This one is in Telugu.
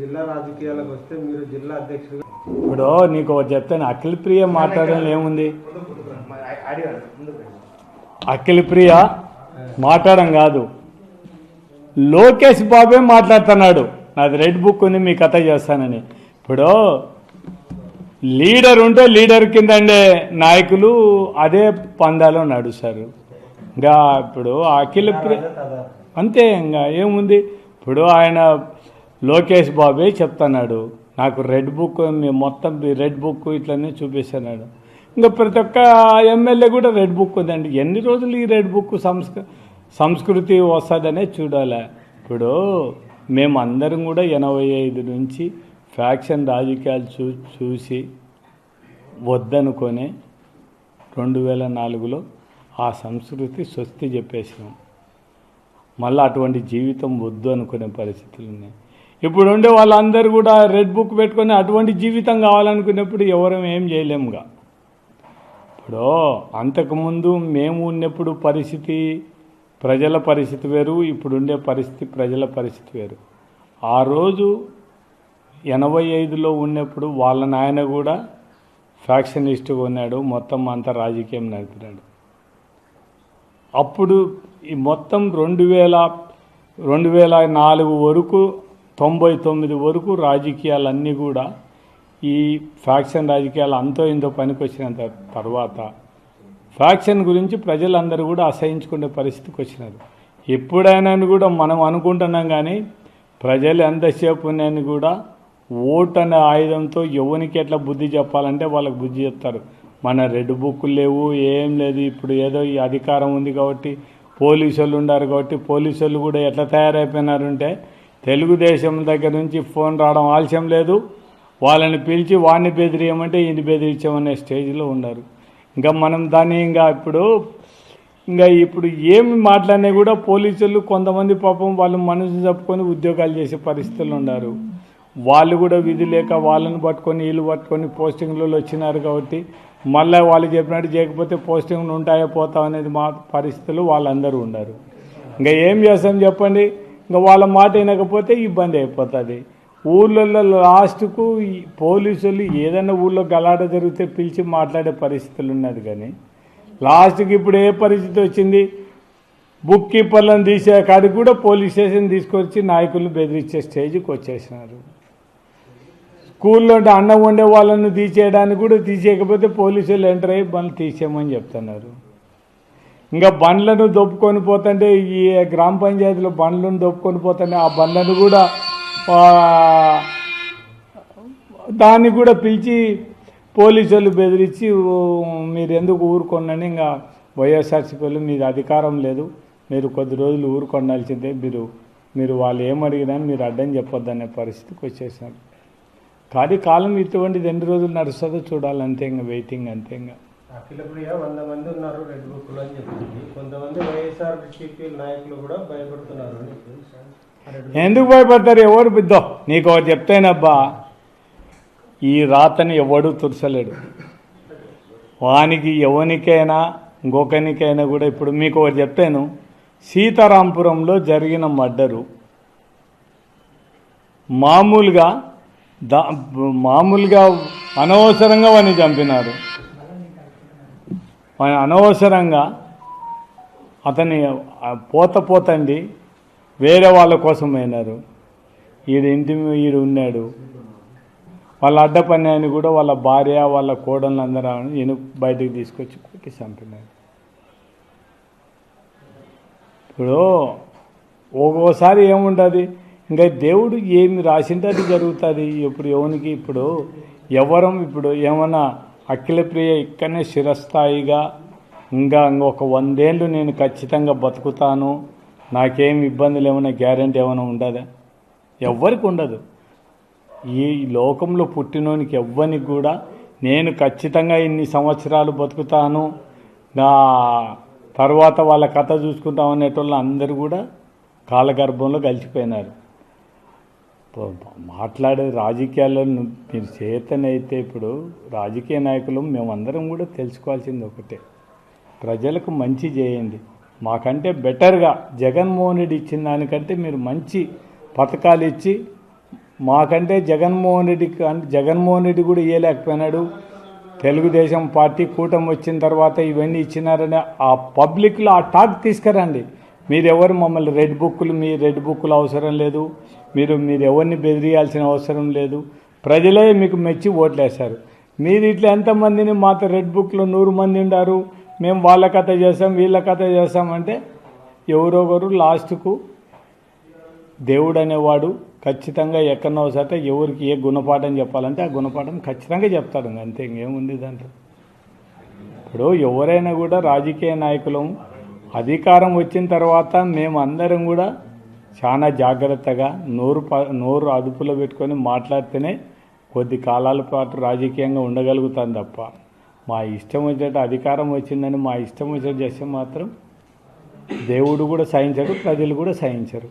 జిల్లా రాజకీయాలకు వస్తే మీరు జిల్లా అధ్యక్షుడు ఇప్పుడు నీకు చెప్తాను. అఖిల ప్రియ మాట్లాడడం ఏముంది? అఖిల ప్రియ మాట్లాడడం కాదు. లోకేష్ బాబే మాట్లాడుతున్నాడు. నాది రెడ్ బుక్ ఉంది మీ కథ చేస్తానని. ఇప్పుడు లీడర్ ఉంటే లీడర్ కింద ఉండే నాయకులు అదే పందాలో నడుస్తారు. ఇంకా ఇప్పుడు అఖిల ప్రియ అంతే ఇంకా ఏముంది? ఇప్పుడు ఆయన లోకేష్ బాబే చెప్తున్నాడు. నాకు రెడ్ బుక్ మీ మొత్తం రెడ్ బుక్ ఇట్లనే చూపిస్తున్నాడు. ఇంకా ప్రతి ఒక్క ఎమ్మెల్యే కూడా రెడ్ బుక్ ఉందండి. ఎన్ని రోజులు ఈ రెడ్ బుక్ సంస్క సంస్కృతి వస్తుందనే చూడాలి. ఇప్పుడు మేము అందరం కూడా ఎనభై ఐదు నుంచి ఫ్యాక్షన్ రాజకీయాలు చూ చూసి వద్దనుకొని రెండు వేల నాలుగులో ఆ సంస్కృతి స్వస్తి చెప్పేసినాం. మళ్ళీ అటువంటి జీవితం వద్దు అనుకునే పరిస్థితులు ఉన్నాయి ఇప్పుడు ఉండే వాళ్ళందరూ కూడా రెడ్ బుక్ పెట్టుకొని అటువంటి జీవితం కావాలనుకున్నప్పుడు ఎవరు ఏం చేయలేముగా. ఇప్పుడు అంతకుముందు మేము ఉన్నప్పుడు పరిస్థితి ప్రజల పరిస్థితి వేరు ఇప్పుడు ఉండే పరిస్థితి ప్రజల పరిస్థితి వేరు. ఆ రోజు ఎనభై ఐదులో ఉన్నప్పుడు వాళ్ళ నాయన కూడా ఫ్యాక్షనిస్ట్గా ఉన్నాడు మొత్తం అంతా రాజకీయం నడిపినాడు. అప్పుడు ఈ మొత్తం రెండు వేల రెండు వేల నాలుగు వరకు తొంభై తొమ్మిది వరకు రాజకీయాలన్నీ కూడా ఈ ఫ్యాక్షన్ రాజకీయాలు అంతో ఇంతో పనికొచ్చినంత తర్వాత ఫ్యాక్షన్ గురించి ప్రజలందరూ కూడా అసహించుకునే పరిస్థితికి వచ్చినారు. ఎప్పుడైనా కూడా మనం అనుకుంటున్నాం కానీ ప్రజలు ఎంతసేపు నేను కూడా ఓట్ అనే ఆయుధంతో ఎవరికి ఎట్లా బుద్ధి చెప్పాలంటే వాళ్ళకి బుద్ధి చెప్తారు. మన రెడ్ బుక్కులు లేవు ఏం లేదు ఇప్పుడు ఏదో ఈ అధికారం ఉంది కాబట్టి పోలీసు వాళ్ళు ఉన్నారు కాబట్టి పోలీసు వాళ్ళు కూడా ఎట్లా తయారైపోయినారంటే తెలుగుదేశం దగ్గర నుంచి ఫోన్ రావడం ఆలస్యం లేదు. వాళ్ళని పిలిచి వాడిని బెదిరియమంటే ఈయన బెదిరించామనే స్టేజ్లో ఉన్నారు. ఇంకా మనం దాన్ని ఇంకా ఇప్పుడు ఇంకా ఇప్పుడు ఏమి మాట్లాడినా కూడా పోలీసులు కొంతమంది పాపం వాళ్ళు మనసు చెప్పుకొని ఉద్యోగాలు చేసే పరిస్థితులు ఉన్నారు. వాళ్ళు కూడా విధి లేక వాళ్ళని పట్టుకొని వీళ్ళు పట్టుకొని పోస్టింగ్లలో వచ్చినారు కాబట్టి మళ్ళీ వాళ్ళు చెప్పినట్టు చేయకపోతే పోస్టింగ్లు ఉంటాయో పోతాం అనేది మా పరిస్థితులు వాళ్ళందరూ ఉన్నారు. ఇంకా ఏం చేస్తాం చెప్పండి? ఇంకా వాళ్ళ మాట వినకపోతే ఇబ్బంది అయిపోతుంది. ఊళ్ళల్లో లాస్ట్కు పోలీసులు ఏదైనా ఊళ్ళో గలాట జరిగితే పిలిచి మాట్లాడే పరిస్థితులు ఉన్నది కానీ లాస్ట్కి ఇప్పుడు ఏ పరిస్థితి వచ్చింది? బుక్ కీపర్లను తీసే కాడికి కూడా పోలీస్ స్టేషన్ తీసుకొచ్చి నాయకులను బెదిరించే స్టేజ్కి వచ్చేసినారు. స్కూల్లో అన్నం వండే వాళ్ళని తీసేయడానికి కూడా తీసేయకపోతే పోలీసులు ఎంటర్ అయ్యి బండ్లు తీసేయమని చెప్తున్నారు. ఇంకా బండ్లను దొప్పుకొని పోతుంటే ఈ గ్రామ పంచాయతీలో బండ్లను దొప్పుకొని పోతుంటే ఆ బండ్లను కూడా దాన్ని కూడా పిలిచి పోలీసులు బెదిరించి మీరు ఎందుకు ఊరుకోండి ఇంకా వైఎస్ఆర్సీపీలు వాళ్ళు అధికారం లేదు. మీరు కొద్ది రోజులు ఊరుకొండాల్సిందే మీరు మీరు వాళ్ళు ఏమడిగినా మీరు అడ్డం చెప్పొద్దనే పరిస్థితికి వచ్చేసారు. కానీ కాలం ఇటువంటిది ఎన్ని రోజులు నడుస్తుందో చూడాలి. అంతే ఇంకా వెయిటింగ్ అంతే ఇంకా. అఖిల ప్రియ వంద మంది ఉన్నారు రెడ్ బుక్లో అని చెప్పింది. కొంతమంది వైఎస్ఆర్ టీపీ నాయకులు కూడా భయపడుతున్నారు అని ఎందుకు భయపడతారు? ఎవరు బిద్దో నీకు ఒకటి చెప్తేనబ్బా. ఈ రాతని ఎవడు తులసలేడు వానికి ఎవనికైనా ఇంకొకనికైనా కూడా ఇప్పుడు మీకు ఒకటి చెప్తాను. సీతారాంపురంలో జరిగిన మర్డరు. మామూలుగా దా మామూలుగా అనవసరంగా వాడిని చంపినారు. అనవసరంగా అతని పోత పోతండి వేరే వాళ్ళ కోసం అయినారు. ఈడు ఇంటి ఈడు ఉన్నాడు. వాళ్ళ అడ్డపన్నాయని కూడా వాళ్ళ భార్య వాళ్ళ కోడళ్ళు అందరూ ఈయన బయటకు తీసుకొచ్చి కొట్టి చంపినారు. ఇప్పుడు ఒక్కోసారి ఏముంటుంది ఇంకా దేవుడు ఏమి రాసింటే అది జరుగుతుంది. ఇప్పుడు ఎవనికి ఇప్పుడు ఎవరం ఇప్పుడు ఏమన్నా అఖిలప్రియ ఇక్కడనే చిరస్థాయిగా ఇంకా ఇంకొక వందేళ్ళు నేను ఖచ్చితంగా బతుకుతాను. నాకేం ఇబ్బందులు ఏమైనా గ్యారెంటీ ఏమైనా ఉండదా? ఎవ్వరికి ఉండదు. ఈ లోకంలో పుట్టినోనికి ఎవ్వరికి కూడా నేను ఖచ్చితంగా ఇన్ని సంవత్సరాలు బతుకుతాను. నా తర్వాత వాళ్ళ కథ చూసుకుంటాం అనేటోళ్ళు అందరూ కూడా కాలగర్భంలో కలిసిపోయినారు. మాట్లాడే రాజకీయాల్లో మీరు చేతనైతే ఇప్పుడు రాజకీయ నాయకులు మేమందరం కూడా తెలుసుకోవాల్సింది ఒకటే. ప్రజలకు మంచి చేయండి. మాకంటే బెటర్గా జగన్మోహన్ రెడ్డి ఇచ్చిన దానికంటే మీరు మంచి పథకాలు ఇచ్చి మాకంటే జగన్మోహన్ రెడ్డి అంటే జగన్మోహన్ రెడ్డి కూడా ఇవ్వలేకపోయినాడు తెలుగుదేశం పార్టీ కూటమి వచ్చిన తర్వాత ఇవన్నీ ఇచ్చినారని ఆ పబ్లిక్లో ఆ టాక్ తీసుకురండి. మీరెవరు మమ్మల్ని రెడ్ బుక్కులు మీ రెడ్ బుక్కులు అవసరం లేదు. మీరు మీరు ఎవరిని బెదిరియాల్సిన అవసరం లేదు. ప్రజలే మీకు మెచ్చి ఓట్లేశారు. మీరు ఇట్లా ఎంతమందిని మాతో రెడ్ బుక్లో నూరు మంది ఉండారు? మేము వాళ్ళ కథ చేస్తాం వీళ్ళ కథ చేస్తామంటే ఎవరొకరు లాస్ట్కు దేవుడు అనేవాడు ఖచ్చితంగా ఎక్కడో సరే ఎవరికి ఏ గుణపాఠం చెప్పాలంటే ఆ గుణపాఠం ఖచ్చితంగా చెప్తాడు. అంతే ఇంకేముంది దాంట్లో? ఇప్పుడు ఎవరైనా కూడా రాజకీయ నాయకులం అధికారం వచ్చిన తర్వాత మేము అందరం కూడా చాలా జాగ్రత్తగా నోరు ప నోరు అదుపులో పెట్టుకొని మాట్లాడితేనే కొద్ది కాలాల పాటు రాజకీయంగా ఉండగలుగుతాం తప్ప. మా ఇష్టం వచ్చేట అధికారం వచ్చిందని మా ఇష్టం వచ్చేట చేస్తే మాత్రం దేవుడు కూడా సహించరు ప్రజలు కూడా సహించరు.